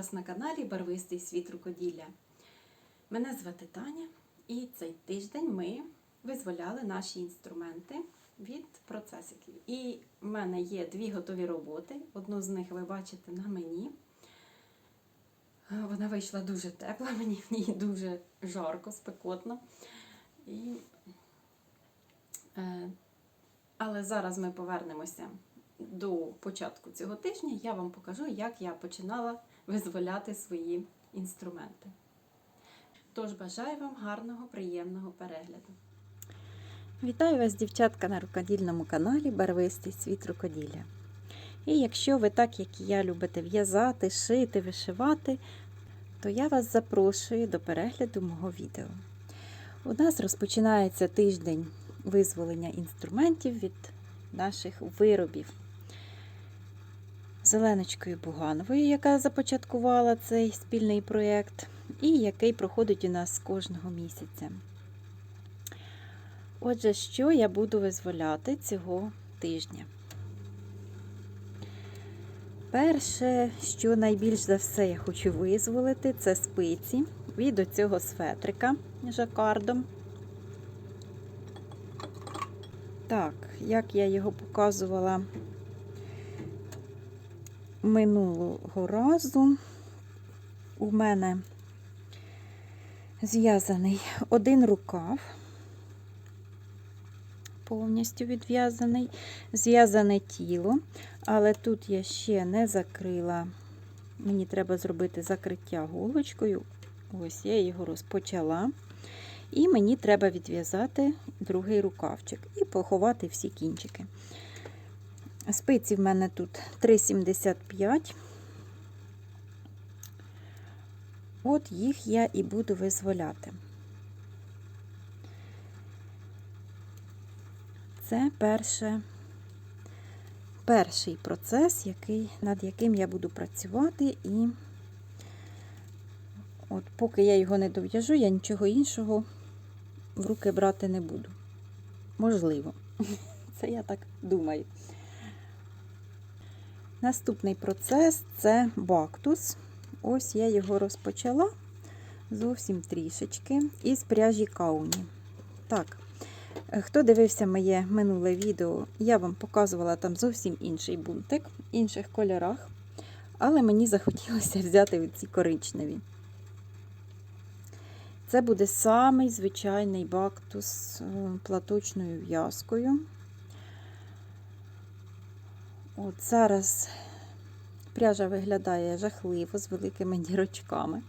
вас на каналі Барвистий світ рукоділля. Мене звати Таня, і цей тиждень ми визволяли наші інструменти від процесиків. І в мене є дві готові роботи. Одну з них ви бачите на мені. Вона вийшла дуже тепла, мені в ній дуже жарко, спекотно. І, е, але зараз ми повернемося до початку цього тижня. Я вам покажу, як я починала визволяти свої інструменти. Тож бажаю вам гарного, приємного перегляду. Вітаю вас, дівчатка, на рукодільному каналі Барвистий світ рукоділля. І якщо ви, так як і я, любите в'язати, шити, вишивати, то я вас запрошую до перегляду мого відео. У нас розпочинається тиждень визволення інструментів від наших виробів. Зеленочкою Бугановою, яка започаткувала цей спільний проєкт, і який проходить у нас кожного місяця. Отже, що я буду визволяти цього тижня? Перше, що найбільш за все я хочу визволити, це спиці від оцього светрика жакардом. Так, як я його показувала минулого разу, у мене зв'язаний один рукав повністю відв'язаний, зв'язане тіло, але тут я ще не закрила. Мені треба зробити закриття голочкою. Ось я його розпочала. І мені треба відв'язати другий рукавчик і поховати всі кінчики. Спиці в мене тут 3,75. От їх я і буду визволяти. Це перше, перший процес, який, над яким я буду працювати, і от поки я його не дов'яжу, я нічого іншого в руки брати не буду. Можливо. Це я так думаю. Наступний процес це бактус. Ось я його розпочала зовсім трішечки із пряжі кауні. Так, Хто дивився моє минуле відео, я вам показувала там зовсім інший бунтик, в інших кольорах, але мені захотілося взяти ці коричневі. Це буде самий звичайний бактус з платочною в'язкою. От Зараз пряжа виглядає жахливо з великими дірочками,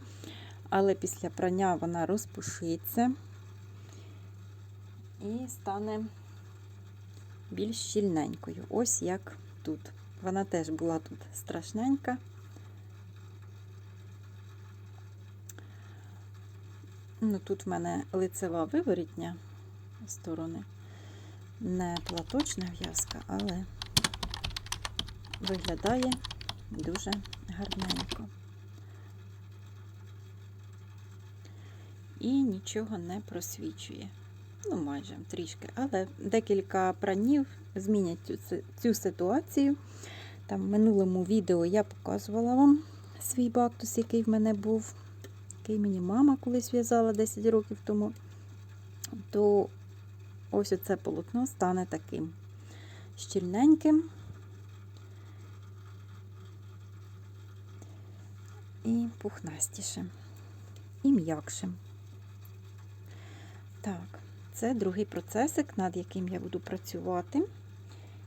але після прання вона розпушиться і стане більш щільненькою. Ось як тут. Вона теж була тут страшненька. Ну, Тут в мене лицева виворітня сторони, не платочна в'язка, але виглядає дуже гарненько. І нічого не просвічує ну майже трішки, але декілька пранів змінять цю, цю ситуацію. Там в минулому відео я показувала вам свій бактус, який в мене був, який мені мама колись в'язала 10 років тому, то ось оце полотно стане таким щільненьким. І пухнастішим, і м'якшим. Так, це другий процесик, над яким я буду працювати.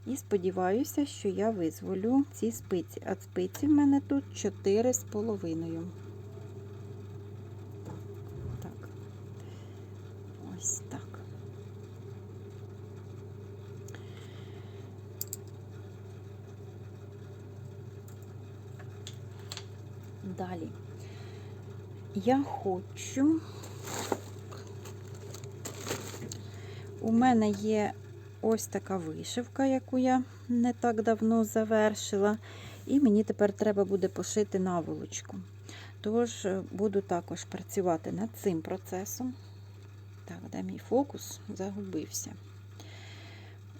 І сподіваюся, що я визволю ці спиці. А спиці в мене тут 4,5. Так. Ось так. Далі я хочу У мене є ось така вишивка, яку я не так давно завершила. І мені тепер треба буде пошити наволочку. Тож е, буду також працювати над цим процесом. Так, де мій фокус загубився.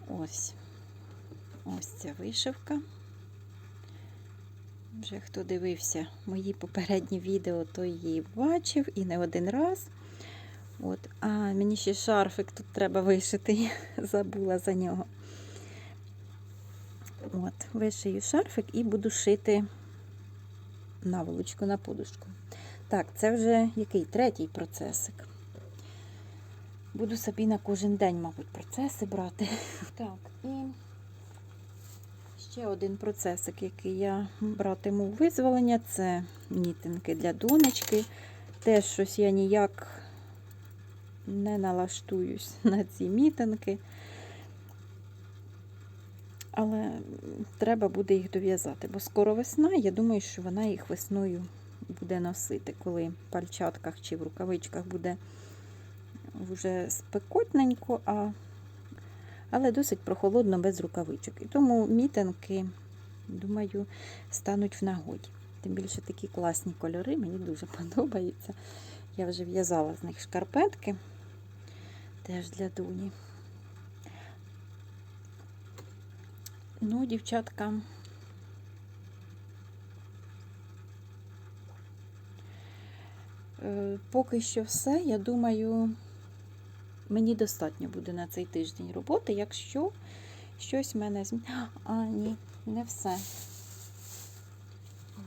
Ось ось ця вишивка. Вже хто дивився мої попередні відео, той її бачив і не один раз. От. А мені ще шарфик тут треба вишити, забула за нього. От, вишию шарфик і буду шити наволочку на подушку. Так, це вже який третій процесик. Буду собі на кожен день, мабуть, процеси брати. Так, і ще один процесик, який я братиму визволення, це нітинки для донечки. Теж щось я ніяк не налаштуюсь на ці мітинки. Але треба буде їх дов'язати, бо скоро весна, я думаю, що вона їх весною буде носити, коли в пальчатках чи в рукавичках буде вже спекотненько, а... але досить прохолодно без рукавичок. І тому мітинки, думаю, стануть в нагоді. Тим більше такі класні кольори, мені дуже подобаються. Я вже в'язала з них шкарпетки теж для Дуні. Ну, дівчатка. Е, Поки що все. Я думаю, мені достатньо буде на цей тиждень роботи, якщо щось в мене змі... А, ні, не все.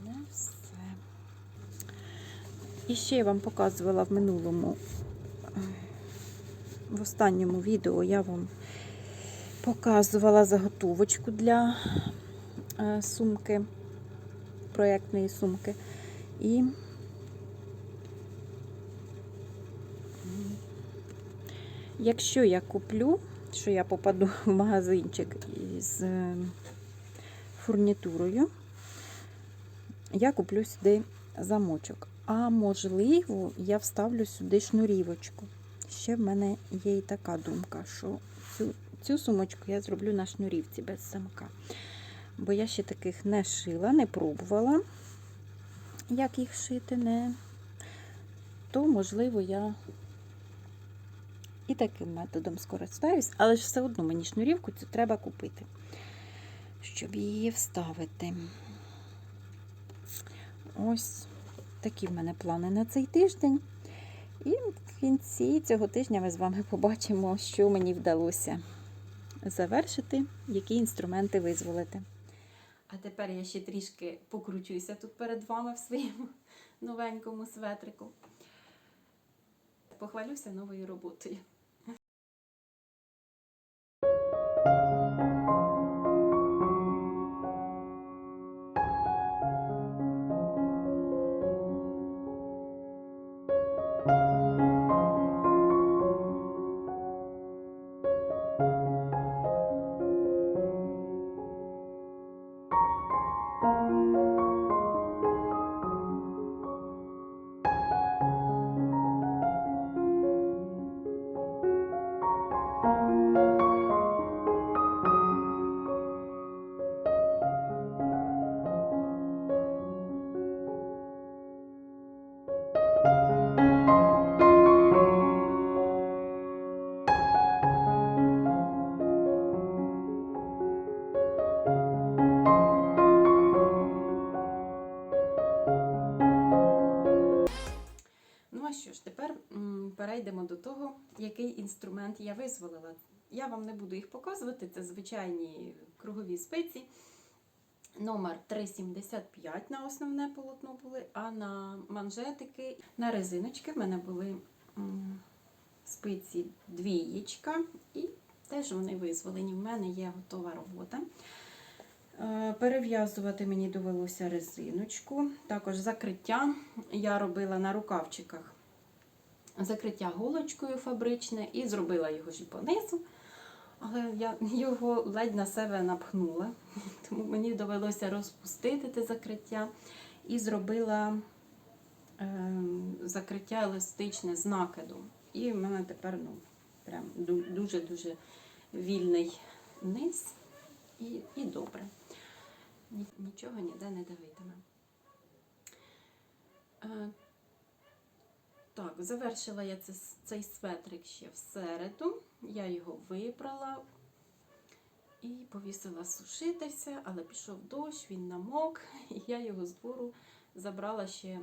Не все. І ще я вам показувала в минулому, в останньому відео я вам показувала заготовочку для е, сумки, проєктної сумки. І якщо я куплю, що я попаду в магазинчик із е, фурнітурою, я куплю сюди замочок. А можливо, я вставлю сюди шнурівочку. Ще в мене є і така думка, що цю Цю сумочку я зроблю на шнурівці без замка. Бо я ще таких не шила, не пробувала, як їх шити, не. то, можливо, я і таким методом скористаюсь, але ж все одно мені шнурівку цю треба купити, щоб її вставити. Ось такі в мене плани на цей тиждень. І в кінці цього тижня ми з вами побачимо, що мені вдалося завершити, які інструменти визволити. А тепер я ще трішки покручуся тут перед вами в своєму новенькому светрику. Похвалюся новою роботою. Того, який інструмент я визволила. Я вам не буду їх показувати, це звичайні кругові спиці. Номер 375 на основне полотно були, а на манжетики, на резиночки в мене були спиці двієчка, і теж вони визволені. В мене є готова робота. Е, Перев'язувати мені довелося резиночку. Також закриття я робила на рукавчиках. Закриття голочкою фабричне і зробила його ж понизу. Але я його ледь на себе напхнула, тому мені довелося розпустити те закриття і зробила е, закриття еластичне з накидом. І в мене тепер ну, прям дуже-дуже вільний низ і, і добре. Нічого ніде не давитиме. Так, завершила я це, цей светрик ще в середу. Я його випрала. І повісила сушитися, але пішов дощ, він намок, і я його з двору забрала ще.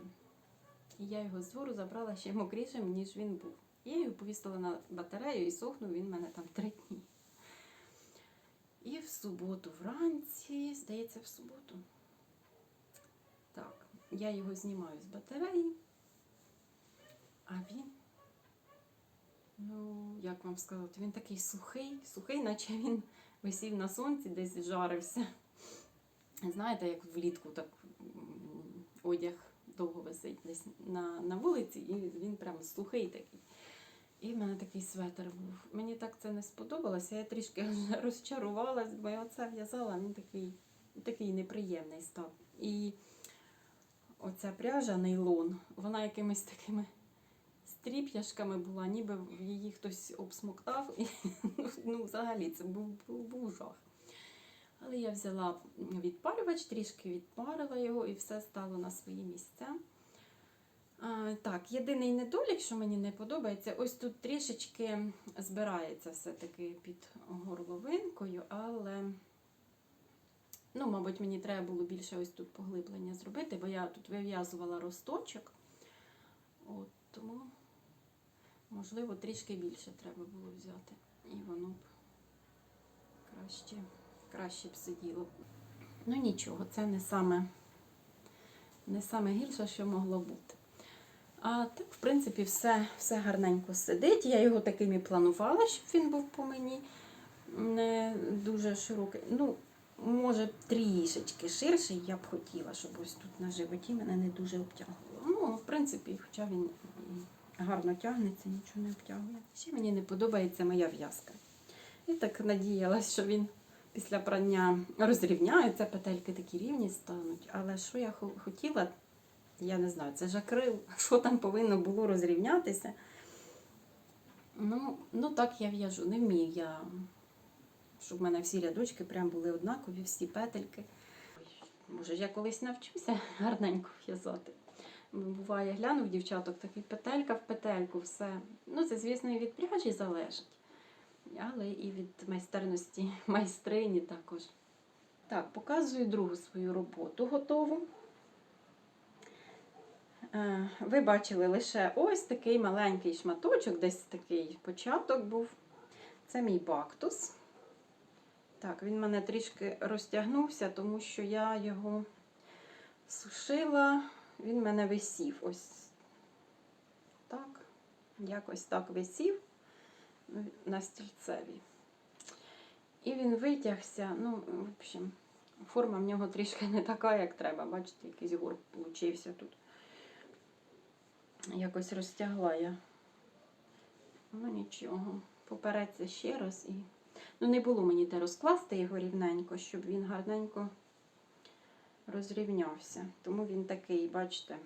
Я його з двору забрала ще мокрішим, ніж він був. І я його повісила на батарею і сохнув він в мене там три дні. І в суботу вранці, здається, в суботу. Так, я його знімаю з батареї, а він, ну, як вам сказати, він такий сухий, сухий, наче він висів на сонці, десь жарився. Знаєте, як влітку так одяг довго висить десь на, на вулиці, і він прям сухий такий. І в мене такий светр був. Мені так це не сподобалося. Я трішки розчарувалась, бо я оце в'язала, він такий, такий неприємний став. І оця пряжа нейлон, вона якимись такими стріп'яшками була, ніби її хтось обсмоктав. І, ну, взагалі, це був, був, був жах. Але я взяла відпалювач, трішки відпарила його і все стало на свої місця. А, так, єдиний недолік, що мені не подобається, ось тут трішечки збирається все-таки під горловинкою, але, ну, мабуть, мені треба було більше ось тут поглиблення зробити, бо я тут вив'язувала росточок. От, тому, можливо, трішки більше треба було взяти. І воно б краще, краще б сиділо. Ну нічого, це не саме, не саме гірше, що могло бути. А так, в принципі, все, все гарненько сидить. Я його таким і планувала, щоб він був по мені не дуже широкий. Ну, може, трішечки ширший я б хотіла, щоб ось тут на животі мене не дуже обтягувало. Ну, в принципі, хоча він гарно тягнеться, нічого не обтягує. Ще мені не подобається моя в'язка. І так надіялась, що він після прання розрівняється, петельки такі рівні стануть. Але що я хотіла, я не знаю, це ж акрил, що там повинно було розрівнятися. Ну, ну так я в'яжу, не вмію я, щоб в мене всі рядочки прям були однакові, всі петельки. Може, я колись навчуся гарненько в'язати. Буває, гляну в дівчаток, такий петелька в петельку, все. Ну, це, звісно, і від пряжі залежить, але і від майстерності майстрині також. Так, показую другу свою роботу готову. Е, Ви бачили лише ось такий маленький шматочок, десь такий початок був. Це мій бактус. Так, він мене трішки розтягнувся, тому що я його сушила, він мене висів. Ось так, якось так висів ну, на стільцеві. І він витягся. Ну, в общем, форма в нього трішки не така, як треба. Бачите, якийсь горб получився тут. Якось розтягла я. Ну нічого, попереться ще раз і. Ну, не було мені де розкласти його рівненько, щоб він гарненько розрівнявся. Тому він такий, бачите,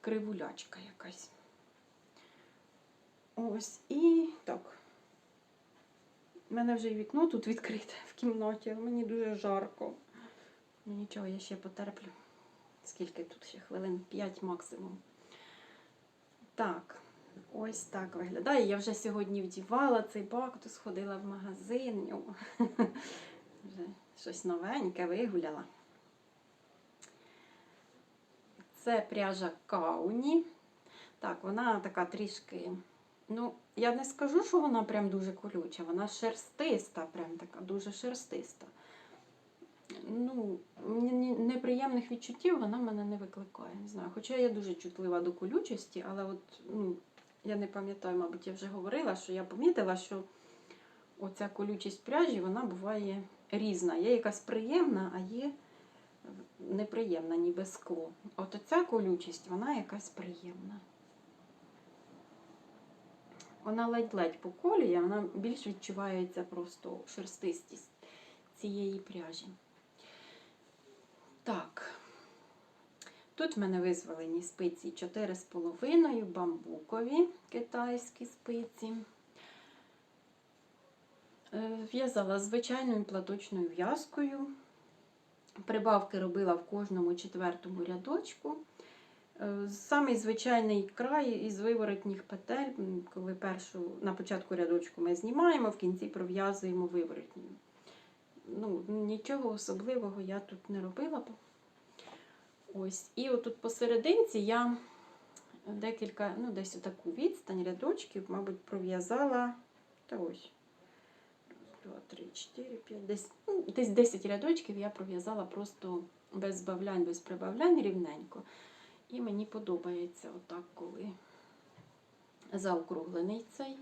кривулячка якась. Ось і так. У мене вже і вікно тут відкрите в кімнаті, але мені дуже жарко. Ну нічого, я ще потерплю. Скільки тут ще хвилин? 5 максимум. Так, ось так виглядає. Я вже сьогодні вдівала цей бактус, ходила в магазин. Вже щось новеньке вигуляла. Це пряжа Кауні. Так, вона така трішки. Ну, я не скажу, що вона прям дуже колюча, вона шерстиста, прям така дуже шерстиста. Ну, неприємних відчуттів вона мене не викликає. Не знаю. Хоча я дуже чутлива до колючості, але от, ну, я не пам'ятаю, мабуть, я вже говорила, що я помітила, що оця колючість пряжі вона буває різна. Є якась приємна, а є неприємна, ніби скло. От оця колючість, вона якась приємна. Вона ледь-ледь поколює, вона більш відчувається просто шерстистість цієї пряжі. Так. Тут в мене визволені спиці 4,5 бамбукові китайські спиці. Е, В'язала звичайною платочною в'язкою. Прибавки робила в кожному четвертому рядочку. Е, Самий звичайний край із виворотніх петель, коли першу на початку рядочку ми знімаємо, в кінці пров'язуємо виворотню. Ну, нічого особливого я тут не робила. Ось. І отут посерединці я декілька, ну десь таку відстань рядочків, мабуть, пров'язала. Та ось. Раз, два, три, чотири, п'ять, десь, ну, десь 10 рядочків я пров'язала просто без збавлянь, без прибавлянь рівненько. І мені подобається отак, коли заокруглений цей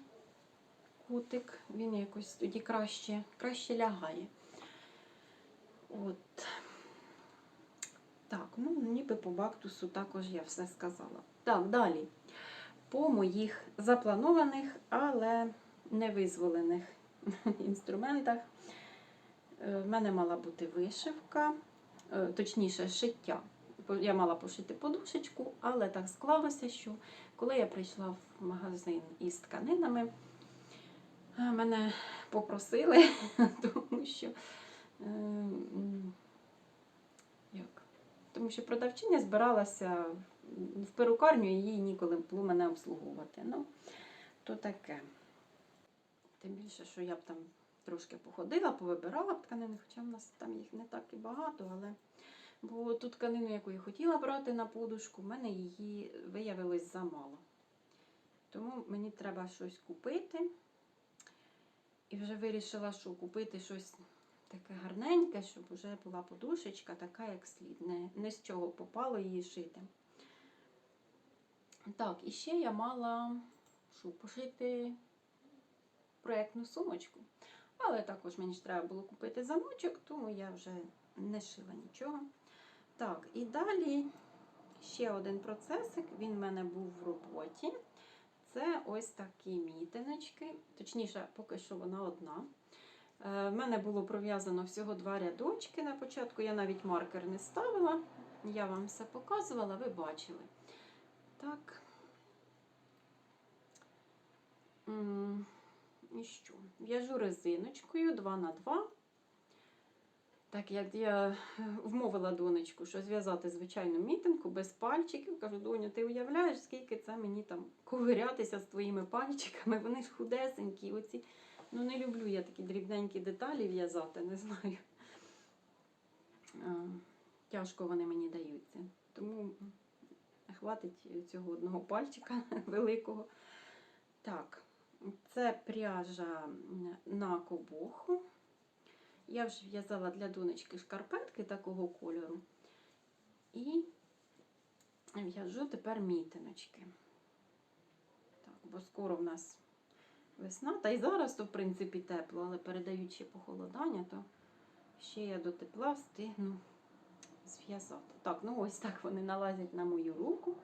кутик, він якось тоді краще, краще лягає. От. Так, ну ніби по бактусу також я все сказала. Так, далі. По моїх запланованих, але не визволених інструментах. Е, В мене мала бути вишивка, е, точніше, шиття. Я мала пошити подушечку, але так склалося, що коли я прийшла в магазин із тканинами, е, мене попросили, тому що, як? тому що продавчиня збиралася в перукарню, і їй ніколи було мене обслуговувати. Ну, то таке. Тим більше, що я б там трошки походила, повибирала б тканини, хоча в нас там їх не так і багато, але бо ту тканину, яку я хотіла брати на подушку, в мене її виявилось замало. Тому мені треба щось купити. І вже вирішила, що купити щось таке гарненьке, щоб вже була подушечка, така, як слід. Не, не з чого попало її шити. Так, і ще я мала що, пошити проєктну сумочку. Але також мені ж треба було купити замочок, тому я вже не шила нічого. Так, і далі ще один процесик, він в мене був в роботі. Це ось такі мітиночки, точніше, поки що вона одна. Е, В мене було пров'язано всього два рядочки на початку. Я навіть маркер не ставила. Я вам все показувала, ви бачили. Так. М, І що? В'яжу резиночкою 2 на 2. Так, як я вмовила донечку, що зв'язати звичайну мітинку без пальчиків. Кажу, доню, ти уявляєш, скільки це мені там ковирятися з твоїми пальчиками? Вони ж худесенькі. Оці. Ну, не люблю я такі дрібненькі деталі в'язати, не знаю. Тяжко вони мені даються. Тому хватить цього одного пальчика великого. Так, це пряжа на кобоху. Я вже в'язала для донечки шкарпетки такого кольору. І в'яжу тепер мітиночки. Так, бо скоро в нас весна. Та й зараз, то, в принципі, тепло, але передаючи похолодання, то ще я до тепла встигну зв'язати. Так, ну ось так вони налазять на мою руку.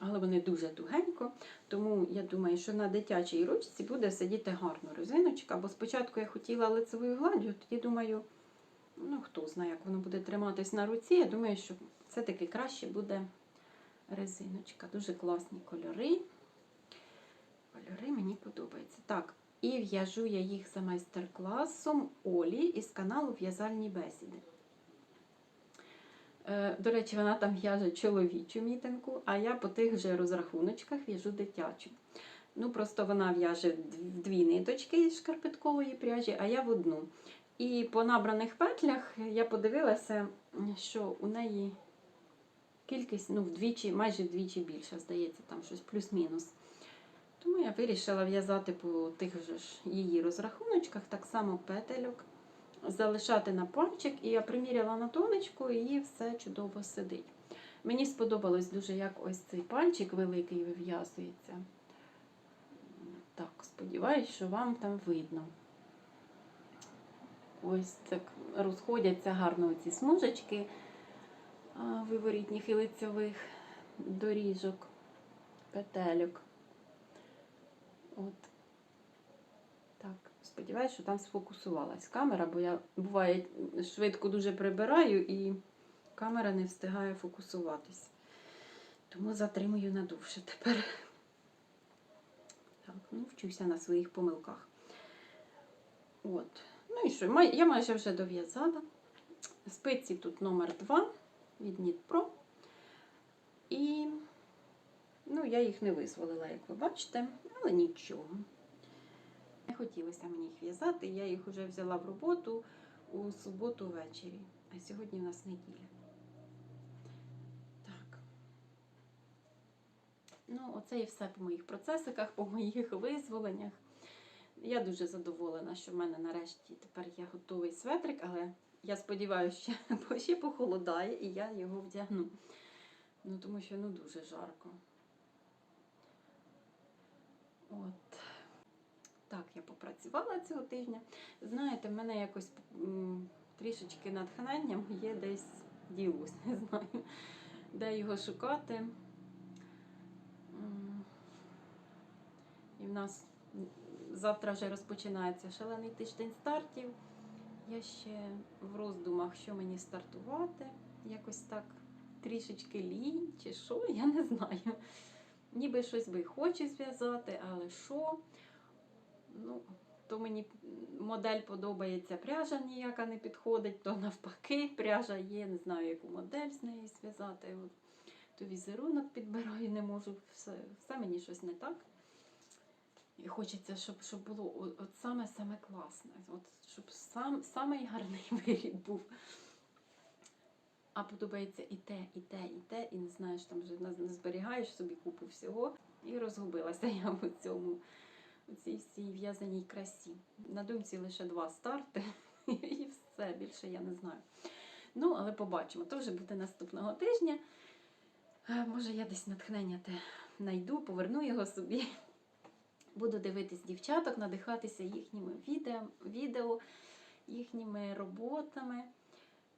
Але вони дуже тугенько, тому я думаю, що на дитячій ручці буде сидіти гарно резиночка. Бо спочатку я хотіла лицевою гладдю, тоді думаю, ну хто знає, як воно буде триматись на руці. Я думаю, що все-таки краще буде резиночка. Дуже класні кольори. Кольори мені подобаються. Так, і в'яжу я їх за майстер-класом Олі із каналу В'язальні бесіди. Е, До речі, вона там в'яже чоловічу мітинку, а я по тих же розрахуночках в'яжу дитячу. Ну, просто вона в'яже дві ниточки із шкарпеткової пряжі, а я в одну. І по набраних петлях я подивилася, що у неї кількість ну, вдвічі, майже вдвічі більша, здається, там щось плюс-мінус. Тому я вирішила в'язати по тих же ж її розрахуночках, так само петельок, залишати на пальчик, і я приміряла на тонечку, і все чудово сидить. Мені сподобалось дуже, як ось цей пальчик великий вив'язується. Так, сподіваюсь, що вам там видно. Ось так розходяться гарно ці смужечки виворітніх і лицьових доріжок, петельок. От. Так, сподіваюсь, що там сфокусувалась камера, бо я буває швидко дуже прибираю і камера не встигає фокусуватись. Тому затримую надовше тепер. Так, ну вчуся на своїх помилках. От. Ну і що, я майже вже дов'язала. Спиці тут номер 2 від Нітпро. І ну, я їх не визволила, як ви бачите, але нічого. Не хотілося мені їх в'язати, я їх вже взяла в роботу у суботу ввечері. А сьогодні у нас неділя. Так. Ну, оце і все по моїх процесиках, по моїх визволеннях. Я дуже задоволена, що в мене нарешті тепер є готовий светрик, але я сподіваюся, що ще похолодає і я його вдягну. Ну, тому що ну дуже жарко. От. Так, я попрацювала цього тижня. Знаєте, в мене якось трішечки натхнення є десь ділось, не знаю, де його шукати. І в нас завтра вже розпочинається шалений тиждень стартів. Я ще в роздумах, що мені стартувати. Якось так трішечки лінь чи що, я не знаю. Ніби щось би й хочу зв'язати, але що? Ну, то мені модель подобається, пряжа ніяка не підходить, то навпаки, пряжа є, не знаю, яку модель з неї зв'язати. То візерунок підбираю, не можу, все, все мені щось не так. І хочеться, щоб, щоб було от саме саме класне, от, щоб сам, самий гарний виріб був. А подобається і те, і те, і те, і не знаєш, там вже не зберігаєш собі купу всього. І розгубилася я в цьому, у цій всій в'язаній красі. На думці лише два старти, і все, більше я не знаю. Ну, але побачимо. То вже буде наступного тижня. Може, я десь натхнення те знайду, поверну його собі. Буду дивитись дівчаток, надихатися їхніми відео, відео їхніми роботами.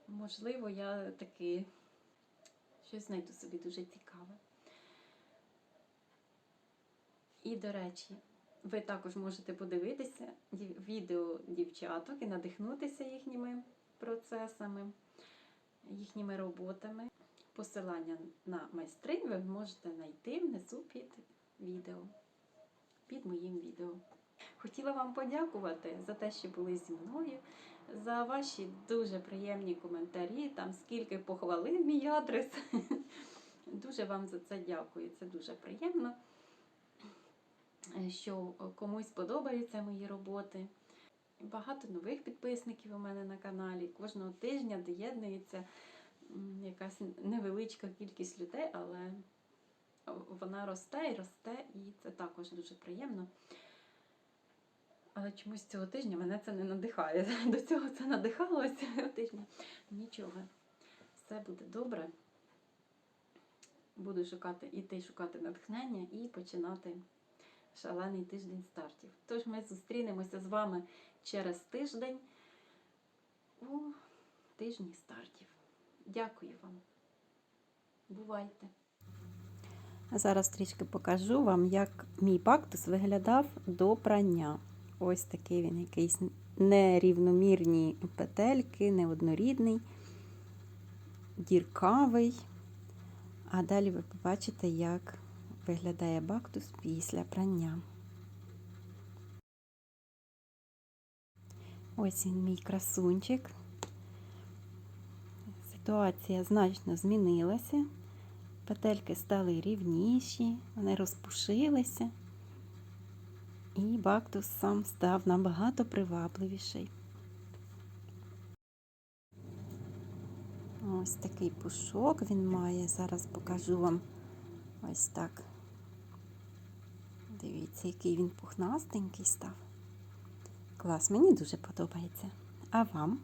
Можливо, я таки щось знайду собі дуже цікаве. І, до речі, ви також можете подивитися відео дівчаток і надихнутися їхніми процесами, їхніми роботами. Посилання на майстринь ви можете знайти внизу під відео, під моїм відео. Хотіла вам подякувати за те, що були зі мною, за ваші дуже приємні коментарі, там скільки похвалив мій адрес. Дуже вам за це дякую. Це дуже приємно, що комусь подобаються мої роботи. Багато нових підписників у мене на каналі. Кожного тижня доєднується якась невеличка кількість людей, але вона росте і росте, і це також дуже приємно. Але чомусь цього тижня мене це не надихає. До цього це надихало а цього тижня. Нічого, все буде добре. Буду шукати, іти шукати натхнення і починати шалений тиждень стартів. Тож ми зустрінемося з вами через тиждень у тижні стартів. Дякую вам. Бувайте! Зараз трішки покажу вам, як мій бактус виглядав до прання. Ось такий він якийсь нерівномірні петельки, неоднорідний, діркавий. А далі ви побачите, як виглядає бактус після прання. Ось він мій красунчик. Ситуація значно змінилася. Петельки стали рівніші, вони розпушилися, і бактус сам став набагато привабливіший. Ось такий пушок він має. Зараз покажу вам ось так. Дивіться, який він пухнастенький став. Клас, мені дуже подобається. А вам?